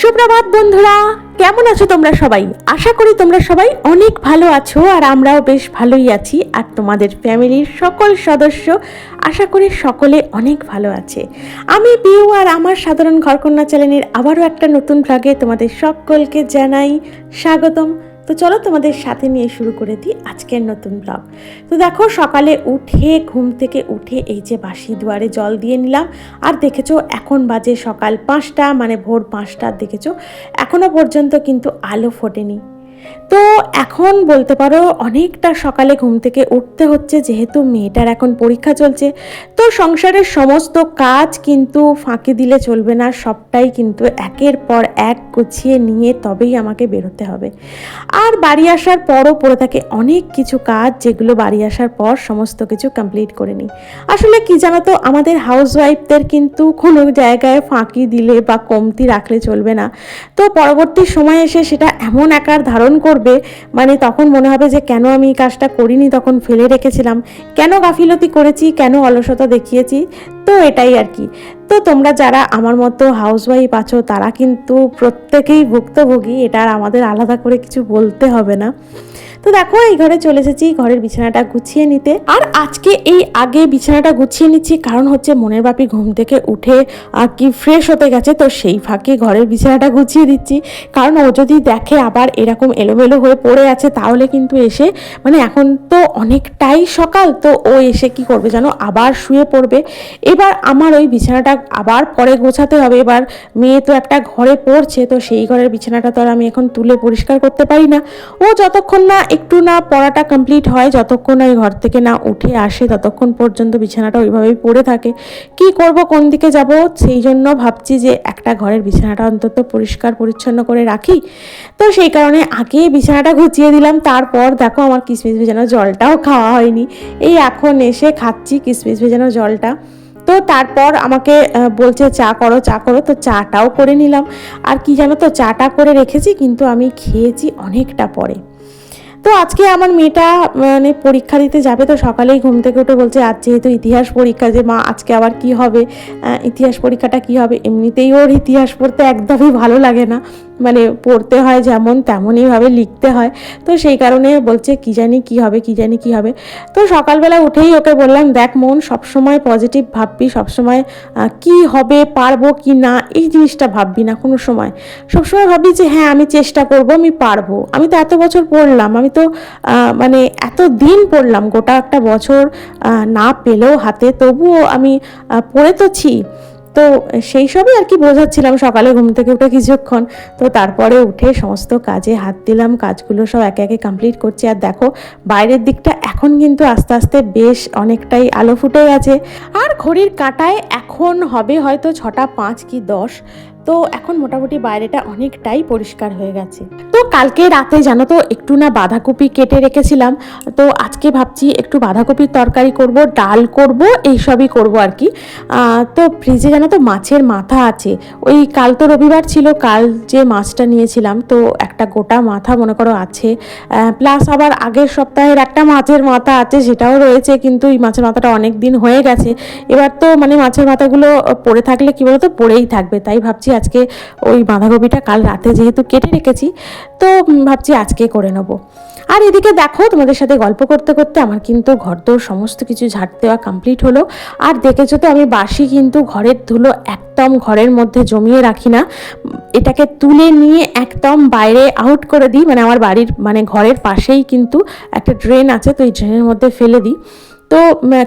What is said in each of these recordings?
সুপ্রভাত বন্ধুরা, কেমন আছো তোমরা সবাই? আশা করি তোমরা সবাই অনেক ভালো আছো আর আমরাও বেশ ভালোই আছি আর তোমাদের ফ্যামিলির সকল সদস্য আশা করি সকলে অনেক ভালো আছে। আমি পিউ আর আমার সাধারণ ঘরকন্যা চ্যানেলের আবারও একটা নতুন ভাগে তোমাদের সকলকে জানাই স্বাগতম। তো চলো তোমাদের সাথে নিয়ে শুরু করে দিই আজকের নতুন ব্লগ তো দেখো সকালে উঠে, ঘুম থেকে উঠে এই যে বাসি দুয়ারে জল দিয়ে নিলাম। আর দেখেছ, এখন বাজে সকাল পাঁচটা মানে ভোর পাঁচটার দেখেছ। এখনও পর্যন্ত কিন্তু আলো ফোটেনি। তো এখন বলতে পারো অনেকটা সকালে ঘুম থেকে উঠতে হচ্ছে, যেহেতু মেয়েটার এখন পরীক্ষা চলছে। তো সংসারের সমস্ত কাজ কিন্তু ফাঁকি দিলে চলবে না, সবটাই কিন্তু একের পর এক গুছিয়ে নিয়ে তবেই আমাকে বেরোতে হবে। আর বাড়ি আসার পরও পড়ে থাকে অনেক কিছু কাজ, যেগুলো বাড়ি আসার পর সমস্ত কিছু কমপ্লিট করে নিই। আসলে কি জানো তো, আমাদের হাউস ওয়াইফদের কিন্তু কোনো জায়গায় ফাঁকি দিলে বা কমতি রাখলে চলবে না। তো পরবর্তী সময় এসে সেটা এমন আকার ধারণ করবে মানে তখন মনে হবে যে কেন আমি এই কাজটা করিনি, তখন ফেলে রেখেছিলাম। কেন গাফিলতি করেছি, কেন অলসতা দেখিয়েছি? তো এটাই আর কি। তো তোমরা যারা আমার মতো হাউসওয়াইফ আছো, তারা কিন্তু প্রত্যেকেই ভুক্তভোগী, এটা আর আমাদের আলাদা করে কিছু বলতে হবে না। তো দেখো, এই ঘরে চলে এসেছি, ঘরের বিছানাটা গুছিয়ে নিতে। আর আজকে এই আগে বিছানাটা গুছিয়ে নিচ্ছি, কারণ হচ্ছে মনের বাপি ঘুম থেকে উঠে আর কি ফ্রেশ হতে গেছে, তো সেই ফাঁকে ঘরের বিছানাটা গুছিয়ে দিচ্ছি। কারণ ও যদি দেখে আবার এরকম এলোমেলো হয়ে পড়ে আছে, তাহলে কিন্তু এসে মানে এখন তো অনেকটাই সকাল, তো ও এসে কি করবে জানো? আবার শুয়ে পড়বে। এবার আমার ওই বিছানাটা আবার পরে গোছাতে হবে। এবার মেয়ে তো একটা ঘরে পড়ছে, তো সেই ঘরের বিছানাটা তো আর আমি এখন তুলে পরিষ্কার করতে পারি না। ও যতক্ষণ না একটু না পড়াটা কমপ্লিট হয় যতক্ষণ ওই ঘর থেকে না উঠে আসে, ততক্ষণ পর্যন্ত বিছানাটা ওইভাবেই পড়ে থাকে। কি করব, কোন দিকে যাব? সেই জন্য ভাবছি যে একটা ঘরের বিছানাটা অন্তত পরিষ্কার, পরিচ্ছন্ন করে রাখি। তো সেই কারণে আগে বিছানাটা ঘুচিয়ে দিলাম, তারপর দেখো আমার কিসমিস ভেজানো জলটাও খাওয়া হয়নি। এই এখন এসে খাচ্ছি কিসমিস ভেজানো জলটা। তো তারপর আমাকে বলছে, চা করো চা করো। তো চাটাও করে নিলাম। আর কি জানো তো, চাটা করে রেখেছি, কিন্তু আমি খেয়েছি অনেকটা পরে। তো আজকে আমার মেয়েটা মানে পরীক্ষা দিতে যাবে, তো সকালেই ঘুম থেকে উঠে বলছে, আজ যেহেতু ইতিহাস পরীক্ষা যে, মা, আজকে আবার কি হবে? ইতিহাস পরীক্ষাটা কি হবে? এমনিতেই ওর ইতিহাস পড়তে একদমই ভালো লাগে না। মানে পড়তে হয় যেমন তেমনইভাবে লিখতে হয়। তো সেই কারণে বলছে, কি জানি কি হবে, কি জানি কি হবে? তো সকালবেলা উঠেই ওকে বললাম, দেখ মন, সবসময় পজিটিভ ভাববি, সবসময় কি হবে, পারব কি না, এই জিনিসটা ভাববি না কোনো সময়। সবসময় ভাববি যে হ্যাঁ আমি চেষ্টা করব, আমি পারব। আমি তো এত বছর পড়লাম, আমি তো মানে এত দিন পড়লাম, গোটা একটা বছর না পেলেও হাতে। তবুও আমি পড়ে তো ছি। তো সেই সবই আর কি বোঝাচ্ছিলাম সকালে ঘুম থেকে উঠে কিছুক্ষণ। তো তারপরে উঠে সমস্ত কাজে হাত দিলাম, কাজগুলো সব একে একে কমপ্লিট করছি। আর দেখো, বাইরের দিকটা এখন কিন্তু আস্তে আস্তে বেশ অনেকটাই আলো ফুটে গেছে আর ঘড়ির কাটায় এখন হবে হয়তো ছটা পাঁচ কি দশ। তো এখন মোটামুটি বাইরেটা অনেকটাই পরিষ্কার হয়ে গেছে। তো কালকে রাতে জানো তো একটু না বাঁধাকপি কেটে রেখেছিলাম। তো আজকে ভাবছি একটু বাঁধাকপির তরকারি করব, ডাল করব, এইসবই করব আর কি। তো ফ্রিজে জানো তো মাছের মাথা আছে। ওই কাল তো রবিবার ছিল, কাল যে মাছটা নিয়েছিলাম, তো একটা গোটা মাথা মনে করো আছে। প্লাস আবার আগের সপ্তাহের একটা মাছের মাথা আছে, সেটাও রয়েছে, কিন্তু এই মাছের মাথাটা অনেক দিন হয়ে গেছে। এবার তো মানে মাছের মাথাগুলো পড়ে থাকলে কী বলতো, পড়েই থাকবে। তাই ভাবছি আজকে ওই বাঁধাকপিটা কাল রাতে যেহেতু কেটে রেখেছি, তো ভাবছি আজকে করে নেব। আর এদিকে দেখো, তোমাদের সাথে গল্প করতে করতে আমার কিন্তু ঘরদোর সমস্ত কিছু ঝাড় দেওয়া কমপ্লিট হলো। আর দেখেছ তো, আমি বাসি কিন্তু ঘরের ধুলো একদম ঘরের মধ্যে জমিয়ে রাখি না। এটাকে তুলে নিয়ে একদম বাইরে আউট করে দিই মানে আমার বাড়ির মানে ঘরের পাশেই কিন্তু একটা ড্রেন আছে, তো এই ড্রেনের মধ্যে ফেলে দিই। তো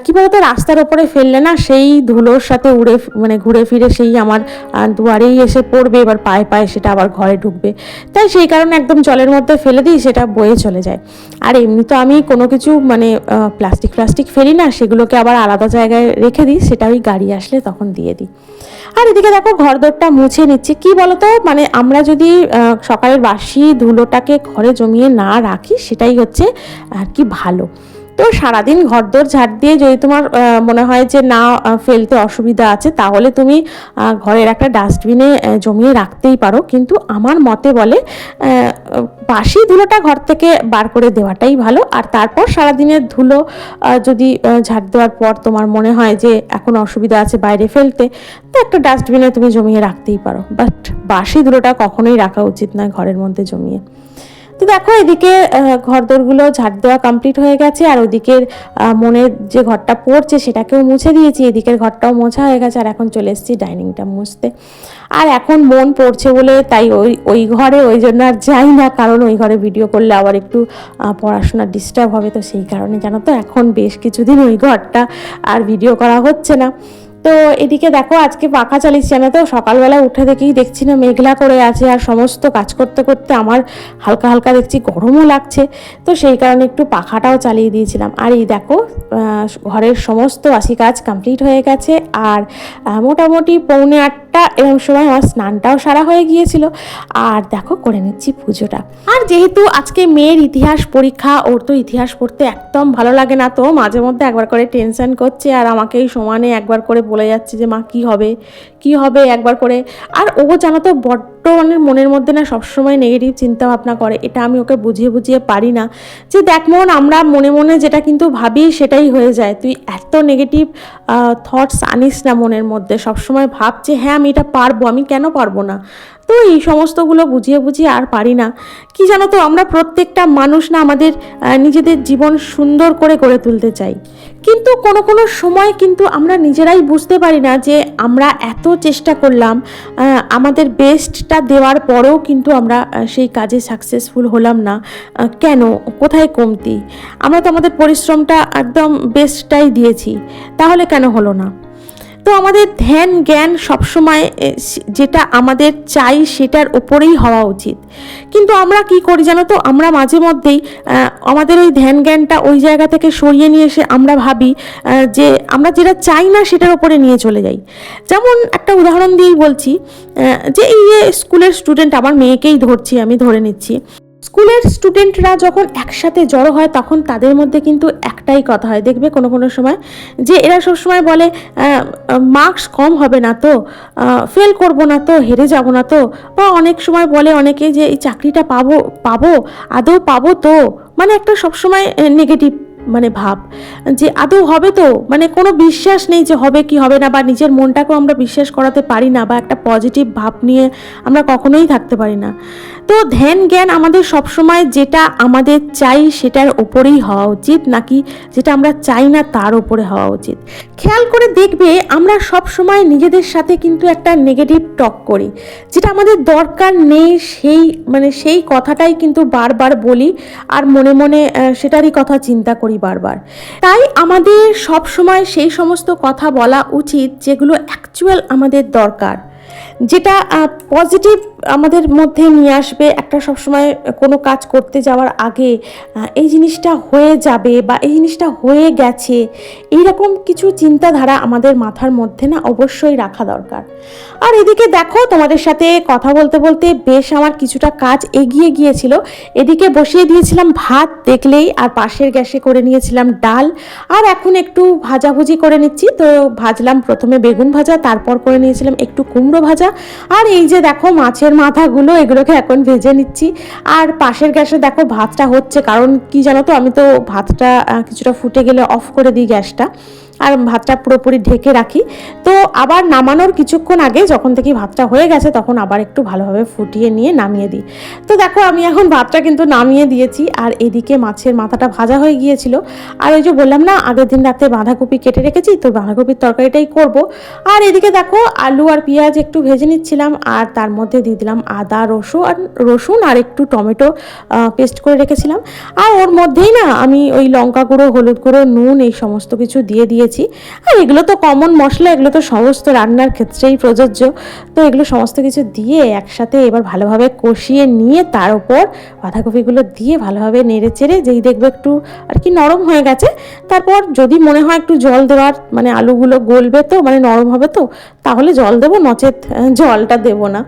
কি বলতো, রাস্তার ওপরে ফেললে না সেই ধুলোর সাথে উড়ে মানে ঘুরে ফিরে সেই আমার দুয়ারেই এসে পড়বে, এবার পায়ে পায়ে সেটা আবার ঘরে ঢুকবে। তাই সেই কারণে একদম জলের মধ্যে ফেলে দিই, সেটা বয়ে চলে যায়। আর এমনি তো আমি কোনো কিছু মানে প্লাস্টিক প্লাস্টিক ফেলি না, সেগুলোকে আবার আলাদা জায়গায় রেখে দিই, সেটা ওই গাড়ি আসলে তখন দিয়ে দিই। আর এদিকে দেখো, ঘরদোরটা মুছে নিচ্ছে। কি বলতো মানে আমরা যদি সকালের বাসি ধুলোটাকে ঘরে জমিয়ে না রাখি, সেটাই হচ্ছে, আর কি ভালো। তো সারাদিন ঘরদোর ঝাড় দিয়ে যদি তোমার মনে হয় যে না ফেলতে অসুবিধা আছে, তাহলে তুমি ঘরের একটা ডাস্টবিনে জমিয়ে রাখতেই পারো। কিন্তু আমার মতে বলে বাসি ধুলোটা ঘর থেকে বার করে দেওয়াটাই ভালো। আর তারপর সারাদিনের ধুলো যদি ঝাড় দেওয়ার পর তোমার মনে হয় যে এখন অসুবিধা আছে বাইরে ফেলতে, তো একটা ডাস্টবিনে তুমি জমিয়ে রাখতেই পারো। বাট বাসি ধুলোটা কখনোই রাখা উচিত নয় ঘরের মধ্যে জমিয়ে। তো দেখো এদিকে ঘরদোরগুলো ঝাড় দেওয়া কমপ্লিট হয়ে গেছে আর ওদিকের মনের যে ঘরটা পড়ছে সেটাকেও মুছে দিয়েছি। এদিকের ঘরটাও মোছা হয়ে গেছে আর এখন চলে এসেছি ডাইনিংটা মুছতে। আর এখন মন পড়ছে বলে তাই ওই ওই ঘরে ওই জন্য আর যাই না কারণ ওই ঘরে ভিডিও করলে আবার একটু আহ, পড়াশোনার ডিস্টার্ব হবে। তো সেই কারণে জানো তো এখন বেশ কিছুদিন ওই ঘরটা আর ভিডিও করা হচ্ছে না। তো এদিকে দেখো, আজকে পাখা চালিয়েছি আমি তো। সকালবেলা উঠে দেখেই দেখছি না মেঘলা করে আছে আর সমস্ত কাজ করতে করতে আমার হালকা হালকা দেখছি গরমও লাগছে। তো সেই কারণে একটু পাখাটাও চালিয়ে দিয়েছিলাম। আর এই দেখো ঘরের সমস্ত বাসি কাজ কমপ্লিট হয়ে গেছে। আর মোটামুটি পৌনে আটটা এরকম সময় আমার স্নানটাও সারা হয়ে গিয়েছিল। আর দেখো, করে নিচ্ছি পুজোটা। আর যেহেতু আজকে মেয়ের ইতিহাস পরীক্ষা, ওর তো ইতিহাস পড়তে একদম ভালো লাগে না, তো মাঝে মধ্যে একবার করে টেনশন করছে। আর আমাকেই সমানে একবার করে বলে যাচ্ছে যে মা কি হবে? কি হবে? একবার করে। আর ও জানো তো মানে মনের মধ্যে না সবসময় নেগেটিভ চিন্তা ভাবনা করে। এটা আমি ওকে বুঝিয়ে বুঝিয়ে পারি না। যে দেখ মন, আমরা মনে মনে যেটা কিন্তু ভাবি সেটাই হয়ে যায়। তুই এত নেগেটিভ থটস আনিস না মনের মধ্যে। সবসময় ভাব যে হ্যাঁ আমি এটা পারব, আমি কেন পারব না? তো এই সমস্তগুলো বুঝিয়ে বুঝিয়ে আর পারি না। কি জানো তো, আমরা প্রত্যেকটা মানুষ না আমাদের নিজেদের জীবন সুন্দর করে গড়ে তুলতে চাই। কিন্তু কোনো কোনো সময় কিন্তু আমরা নিজেরাই বুঝতে পারি না যে, আমরা এত চেষ্টা করলাম আমাদের আমাদের বেস্টটা দেওয়ার পরেও কিন্তু আমরা সেই কাজে সাকসেসফুল হলাম না। কেন? কোথায় কমতি? আমরা তো আমাদের পরিশ্রমটা একদম বেস্টটাই দিয়েছি। তাহলে কেন হলো না? তো আমাদের ধ্যান, জ্ঞান সবসময় যেটা আমাদের চাই সেটার ওপরেই হওয়া উচিত। কিন্তু আমরা কি করি জানো তো? আমরা মাঝে মধ্যেই আমাদের ওই ধ্যান, জ্ঞানটা ওই জায়গা থেকে সরিয়ে নিয়ে এসে আমরা ভাবি যে আমরা যেটা চাই না সেটার ওপরে নিয়ে চলে যাই। যেমন একটা উদাহরণ দিয়েই বলছি যে এই স্কুলের স্টুডেন্ট, আমার মেয়েকেই ধরছি, আমি ধরে নিচ্ছি। স্কুলের স্টুডেন্টরা যখন একসাথে জড়ো হয়, তখন তাদের মধ্যে কিন্তু একটাই কথা হয়। দেখবে কোনো কোনো সময় যে এরা সবসময় বলে মার্কস কম হবে না তো ফেল করব না তো, হেরে যাব না তো। বা অনেক সময় বলে অনেকে যে, এই চাকরিটা পাবো পাবো, আদৌ পাবো তো? মানে একটা সবসময় নেগেটিভ মানে ভাব। যে আদৌ হবে তো? মানে কোনো বিশ্বাস নেই যে হবে কি হবে না, বা নিজের মনটাকেও আমরা বিশ্বাস করাতে পারি না, বা একটা পজিটিভ ভাব নিয়ে আমরা কখনোই থাকতে পারি না। তো ধ্যান জ্ঞান আমাদের সবসময় যেটা আমাদের চাই সেটার ওপরেই হওয়া উচিত, নাকি যেটা আমরা চাই না তার ওপরে হওয়া উচিত? খেয়াল করে দেখবে আমরা সব সময় নিজেদের সাথে কিন্তু একটা নেগেটিভ টক করি। যেটা আমাদের দরকার নেই সেই মানে সেই কথাটাই কিন্তু বারবার বলি আর মনে মনে সেটারই কথা চিন্তা করি বারবার। তাই আমাদের সব সময় সেই সমস্ত কথা বলা উচিত যেগুলো অ্যাকচুয়াল আমাদের দরকার। যেটা পজিটিভ আমাদের মধ্যে নিয়ে আসবে, একটা সবসময় কোনো কাজ করতে যাওয়ার আগে এই জিনিসটা হয়ে যাবে বা এই জিনিসটা হয়ে গেছে, এইরকম কিছু চিন্তাধারা আমাদের মাথার মধ্যে না অবশ্যই রাখা দরকার। আর এদিকে দেখো, তোমাদের সাথে কথা বলতে বলতে বেশ আমার কিছুটা কাজ এগিয়ে গিয়েছিল। এদিকে বসিয়ে দিয়েছিলাম ভাত দেখলেই, আর পাশের গ্যাসে করে নিয়েছিলাম ডাল। আর এখন একটু ভাজাভুজি করে নিচ্ছি, তো ভাজলাম প্রথমে বেগুন ভাজা, তারপর করে নিয়েছিলাম একটু কুমড়ো ভাজা। আর এই যে দেখো মাছের মাথাগুলো, এগুলোকে এখন ভেজে নিচ্ছি। আর পাশের গ্যাসে দেখো ভাতটা হচ্ছে, কারণ কি জানো তো, আমি তো ভাতটা কিছুটা ফুটে গেলে অফ করে দিই গ্যাসটা। আর ভাতটা পুরোপুরি ঢেকে রাখি। তো আবার নামানোর কিছুক্ষণ আগে যখন থেকে ভাতটা হয়ে গেছে তখন আবার একটু ভালোভাবে ফুটিয়ে নিয়ে নামিয়ে দিই। তো দেখো আমি এখন ভাতটা কিন্তু নামিয়ে দিয়েছি আর এদিকে মাছের মাথাটা ভাজা হয়ে গিয়েছিল। আর ওই যে বললাম না, আগের দিন রাতে বাঁধাকপি কেটে রেখেছি, তো বাঁধাকপির তরকারিটাই করব। আর এদিকে দেখো আলু আর পেঁয়াজ একটু ভেজে নিচ্ছিলাম, আর তার মধ্যে দিয়ে দিলাম আদা, রসুন, আর রসুন আর একটু টমেটো পেস্ট করে রেখেছিলাম। আর ওর মধ্যেই না আমি ওই লঙ্কা গুঁড়ো, হলুদ গুঁড়ো, নুন এই সমস্ত কিছু দিয়ে দিয়েছি। দিয়েছি আর এগুলো তো কমন মশলা, এগুলো তো সমস্ত রান্নার ক্ষেত্রেই প্রযোজ্য। তো এগুলো সমস্ত কিছু দিয়ে একসাথে এবার ভালোভাবে কষিয়ে নিয়ে তার উপর বাঁধাকপিগুলো দিয়ে ভালোভাবে নেড়ে চেড়ে যেই দেখব একটু আর কি নরম হয়ে গেছে, তারপর যদি মনে হয় একটু জল দেওয়ার মানে আলুগুলো গলবে তো মানে নরম হবে তো, তাহলে জল দেবো, নচেত জলটা দেবো না।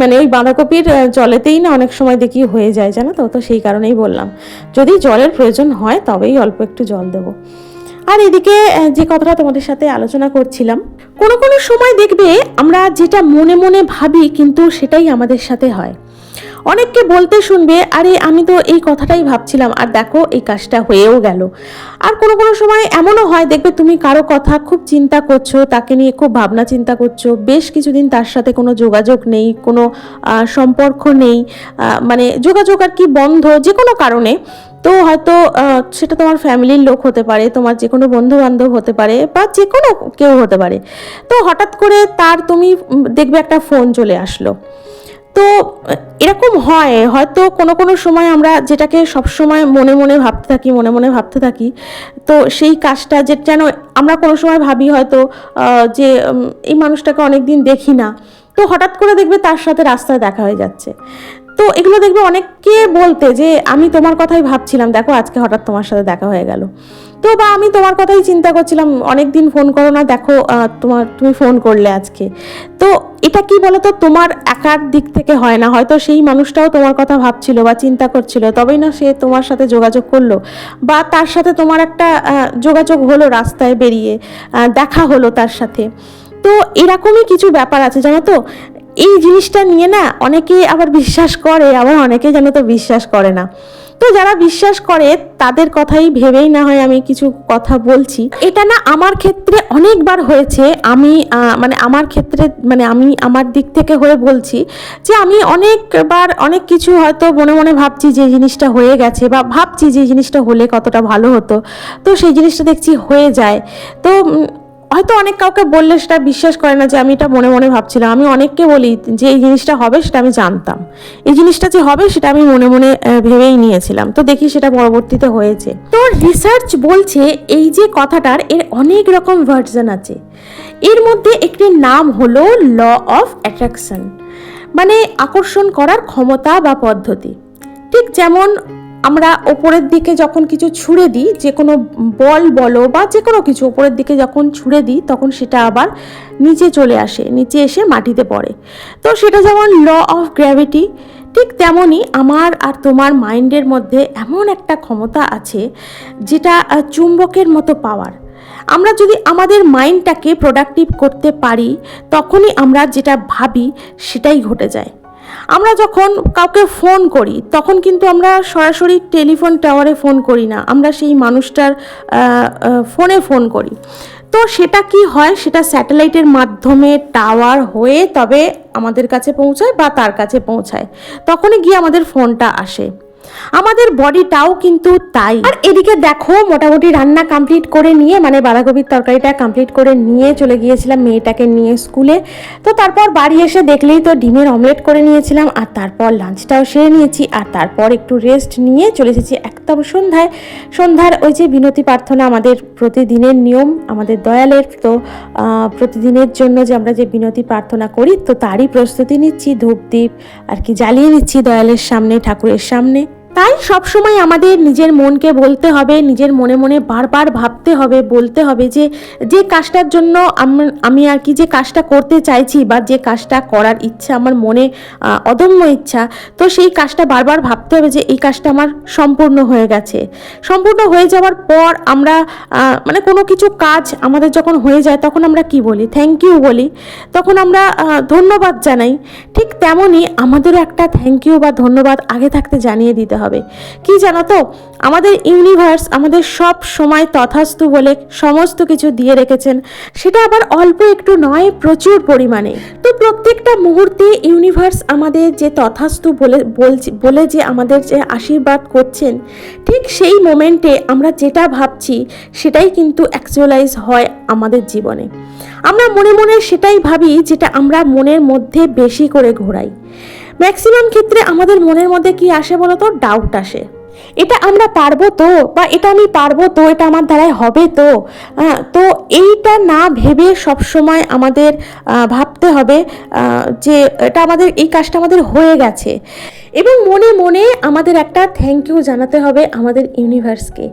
মানে ওই বাঁধাকপির জলেতেই না অনেক সময় দেখি হয়ে যায়, জানো তো? তো সেই কারণেই বললাম। যদি জলের প্রয়োজন হয়, তবেই অল্প একটু জল দেবো। আর এদিকে যে কথাটা তোমাদের সাথে আলোচনা করছিলাম, কোনো কোনো সময় দেখবে আমরা যেটা মনে মনে ভাবি কিন্তু সেটাই আমাদের সাথে হয়। অনেককে বলতে শুনবে, আরে, আমি তো এই কথাটাই ভাবছিলাম, আর দেখো, এই কাজটা হয়েও গেল। আর কোনো কোনো সময় এমনও হয়, দেখবে তুমি কারও কথা খুব চিন্তা করছ, তাকে নিয়ে খুব ভাবনা চিন্তা করছ, বেশ কিছুদিন তার সাথে কোনো যোগাযোগ নেই, কোনো সম্পর্ক নেই মানে যোগাযোগ আর কি বন্ধ যে কোনো কারণে। তো হয়তো সেটা তোমার ফ্যামিলির লোক হতে পারে, তোমার যে কোনো বন্ধু বান্ধব হতে পারে বা যে কোনো কেউ হতে পারে। তো হঠাৎ করে তার তুমি দেখবে একটা ফোন চলে আসলো। তো, এরকম হয়, হয়তো কোনো কোনো সময় আমরা যেটাকে সবসময় মনে মনে ভাবতে থাকি, মনে মনে ভাবতে থাকি, তো সেই কাজটা যে যেন আমরা কোনো সময় ভাবি হয়তো যে এই মানুষটাকে অনেক দিন দেখি না। তো হঠাৎ করে দেখবে তার সাথে রাস্তায় দেখা হয়ে যাচ্ছে। তো এগুলো দেখবে অনেককে বলতে যে, আমি তোমার কথাই ভাবছিলাম। দেখো, আজকে হঠাৎ তোমার সাথে দেখা হয়ে গেল। তো বা আমি তোমার কথাই চিন্তা করছিলাম অনেক দিন ফোন করো না, দেখো তোমার, তুমি ফোন করলে আজকে। তো এটা কি বলতো, তোমার একার দিক থেকে হয় না। হয়তো সেই মানুষটাও তোমার কথা ভাবছিল বা চিন্তা করছিল, তবেই না সে তোমার সাথে যোগাযোগ করল বা তার সাথে তোমার একটা যোগাযোগ হলো রাস্তায় বেরিয়ে দেখা হলো তার সাথে। তো এরকমই কিছু ব্যাপার আছে, জানো তো? এই জিনিসটা নিয়ে না অনেকে আবার বিশ্বাস করে, আবার অনেকে যেন তো বিশ্বাস করে না। তো যারা বিশ্বাস করে, তাদের কথাই ভেবেই না হয় আমি কিছু কথা বলছি। এটা না আমার ক্ষেত্রে অনেকবার হয়েছে, আমি মানে আমার ক্ষেত্রে মানে আমি আমার দিক থেকে হয়ে বলছি যে আমি অনেকবার, অনেক কিছু হয়তো মনে মনে ভাবছি যে জিনিসটা হয়ে গেছে বা ভাবছি যে জিনিসটা হলে কতটা ভালো হতো। তো সেই জিনিসটা দেখছি হয়ে যায়। তো হয়তো অনেক কাউকে বললে সেটা বিশ্বাস করে না যে আমি এটা মনে মনে ভাবছিলাম। আমি অনেককে বলি যে এই জিনিসটা হবে সেটা আমি জানতাম। এই জিনিসটা যে হবে সেটা আমি মনে মনে ভেবেই নিয়েছিলাম। তো দেখি সেটা পরবর্তীতে হয়েছে। তো রিসার্চ বলছে এই যে কথাটার এর অনেক রকম ভার্জন আছে। এর মধ্যে একটি নাম হলো ল অফ অ্যাট্রাকশন মানে আকর্ষণ করার ক্ষমতা বা পদ্ধতি। ঠিক যেমন আমরা ওপরের দিকে যখন কিছু ছুঁড়ে দিই, যে কোনো বল বলো বা যে কোনো কিছু ওপরের দিকে যখন ছুঁড়ে দিই, তখন সেটা আবার নিচে চলে আসে, নিচে এসে মাটিতে পড়ে। তো সেটা যেমন ল অফ গ্র্যাভিটি ঠিক তেমনই আমার আর তোমার মাইন্ডের মধ্যে এমন একটা ক্ষমতা আছে, যেটা চুম্বকের মতো পাওয়ার আমরা যদি আমাদের মাইন্ডটাকে প্রোডাক্টিভ করতে পারি, তখনই আমরা যেটা ভাবি, সেটাই ঘটে যায়। আমরা যখন কাউকে ফোন করি, তখন কিন্তু আমরা সরাসরি টেলিফোন টাওয়ারে ফোন করি না। আমরা সেই মানুষটার ফোনে ফোন করি। তো সেটা কি হয়? সেটা স্যাটেলাইটের মাধ্যমে টাওয়ার হয়ে তবে আমাদের কাছে পৌঁছায় বা তার কাছে পৌঁছায়। তখনই গিয়ে আমাদের ফোনটা আসে। আমাদের বডিটাও কিন্তু তাই। আর এদিকে দেখো, মোটামুটি রান্না কমপ্লিট করে নিয়ে মানে বাঁধাকপির তরকারিটা কমপ্লিট করে নিয়ে চলে গিয়েছিলাম মেয়েটাকে নিয়ে স্কুলে। তো তারপর বাড়ি এসে দেখলেই তো ডিমের অমলেট করে নিয়েছিলাম, আর তারপর লাঞ্চটাও সেরে নিয়েছি, আর তারপর একটু রেস্ট নিয়ে চলে এসেছি একদম সন্ধ্যায়। সন্ধ্যার ওই যে বিনতি প্রার্থনা আমাদের প্রতিদিনের নিয়ম, আমাদের দয়ালের। তো প্রতিদিনের জন্য যে আমরা যে বিনতি প্রার্থনা করি, তো তারই প্রস্তুতি নিচ্ছি ধূপ দ্বীপ আর কি জ্বালিয়ে নিচ্ছি দয়ালের সামনে, ঠাকুরের সামনে। তাই সবসময় আমাদের নিজের মনকে বলতে হবে, নিজের মনে মনে বারবার ভাবতে হবে, বলতে হবে যে যে কাজটার জন্য আমি আর কি যে কাজটা করতে চাইছি বা যে কাজটা করার ইচ্ছা, আমার মনে অদম্য ইচ্ছা, তো সেই কাজটা বারবার ভাবতে হবে যে, এই কাজটা আমার সম্পূর্ণ হয়ে গেছে। সম্পূর্ণ হয়ে যাওয়ার পর আমরা মানে কোনো কিছু কাজ আমাদের যখন হয়ে যায়, তখন আমরা কি বলি? থ্যাংক ইউ বলি। তখন আমরা ধন্যবাদ জানাই। ঠিক তেমনই আমাদেরও একটা থ্যাংক ইউ বা ধন্যবাদ আগে থাকতে জানিয়ে দিতে হবে। কি জানো তো আমাদের ইউনিভার্স আমাদের সব সময় তথাস্তু বলে সমস্ত কিছু দিয়ে রেখেছেন। সেটা আবার অল্প একটু নয়, প্রচুর পরিমাণে। তো প্রত্যেকটা মুহূর্তে ইউনিভার্স আমাদের যে তথাস্তু বলে বলে যে আমাদের যে আশীর্বাদ করছেন, ঠিক সেই মোমেন্টে আমরা যেটা ভাবছি, সেটাই কিন্তু অ্যাকচুয়ালাইজ হয় আমাদের জীবনে। আমরা মনে মনে সেটাই ভাবি, যেটা আমরা মনের মধ্যে বেশি করে ঘোরাই। ম্যাক্সিমাম ক্ষেত্রে আমাদের মনের মধ্যে কি আসে বলতো? ডাউট আসে। এটা আমরা পারব তো? বা এটা আমি পারব তো? এটা আমার দ্বারাই হবে তো? তো এইটা না ভেবে সবসময় আমাদের ভাবতে হবে যে এটা আমাদের, এই কাজটা আমাদের হয়ে গেছে। এবং মনে মনে আমাদের একটা থ্যাংক ইউ জানাতে হবে আমাদের ইউনিভার্সকে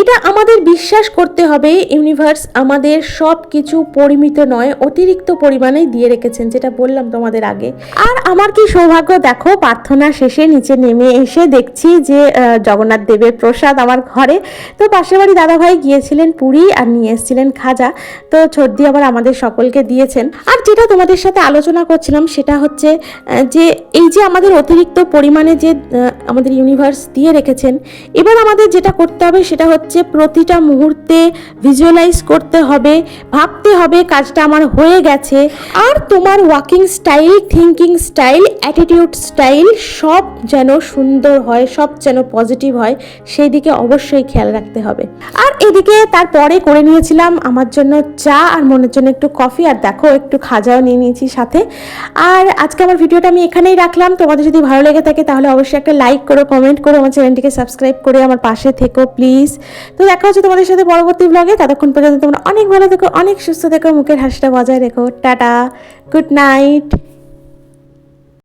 এটা আমাদের বিশ্বাস করতে হবে ইউনিভার্স আমাদের সব কিছু পরিমিত নয়, অতিরিক্ত পরিমাণে দিয়ে রেখেছেন, যেটা বললাম তোমাদের আগে। আর আমার কি সৌভাগ্য, দেখো, প্রার্থনা শেষে নিচে নেমে এসে দেখছি যে জগন্নাথ দেবের প্রসাদ আমার ঘরে। তো পাশের বাড়ি দাদাভাই গিয়েছিলেন পুরী আর নিয়ে এসেছিলেন খাজা। তো ছর্দি আবার আমাদের সকলকে দিয়েছেন। আর যেটা তোমাদের সাথে আলোচনা করছিলাম সেটা হচ্ছে যে এই যে আমাদের অতিরিক্ত পরিমাণে যে আমাদের ইউনিভার্স দিয়ে রেখেছেন, এবার আমাদের যেটা করতে হবে সেটা হচ্ছে প্রতিটা মুহূর্তে ভিজুয়ালাইজ করতে হবে, ভাবতে হবে কাজটা আমার হয়ে গেছে। আর তোমার walking style thinking style attitude style সব যেন সুন্দর হয়, সব যেন পজিটিভ হয়, সেই দিকে অবশ্যই খেয়াল রাখতে হবে। আর এদিকে তারপরে করে নিয়েছিলাম আমার জন্য চা আর মনের জন্য একটু কফি আর দেখো একটু খাজাও নিয়ে নিয়েছি সাথে। আর আজকে আমার ভিডিওটা আমি এখানেই রাখলাম। তোমাদের যদি ভালো লেগে থাকে তাহলে অবশ্যই একটা লাইক করো কমেন্ট করো, আমার চ্যানেলটিকে সাবস্ক্রাইব করে আমার পাশে থেকো প্লিজ তো দেখা হচ্ছে তোমাদের সাথে পরবর্তী ব্লগে ততক্ষণ পর্যন্ত তোমরা অনেক ভালো থেকো, অনেক সুস্থ থেকো, মুখের হাসিটা বজায় রেখো। Tata good night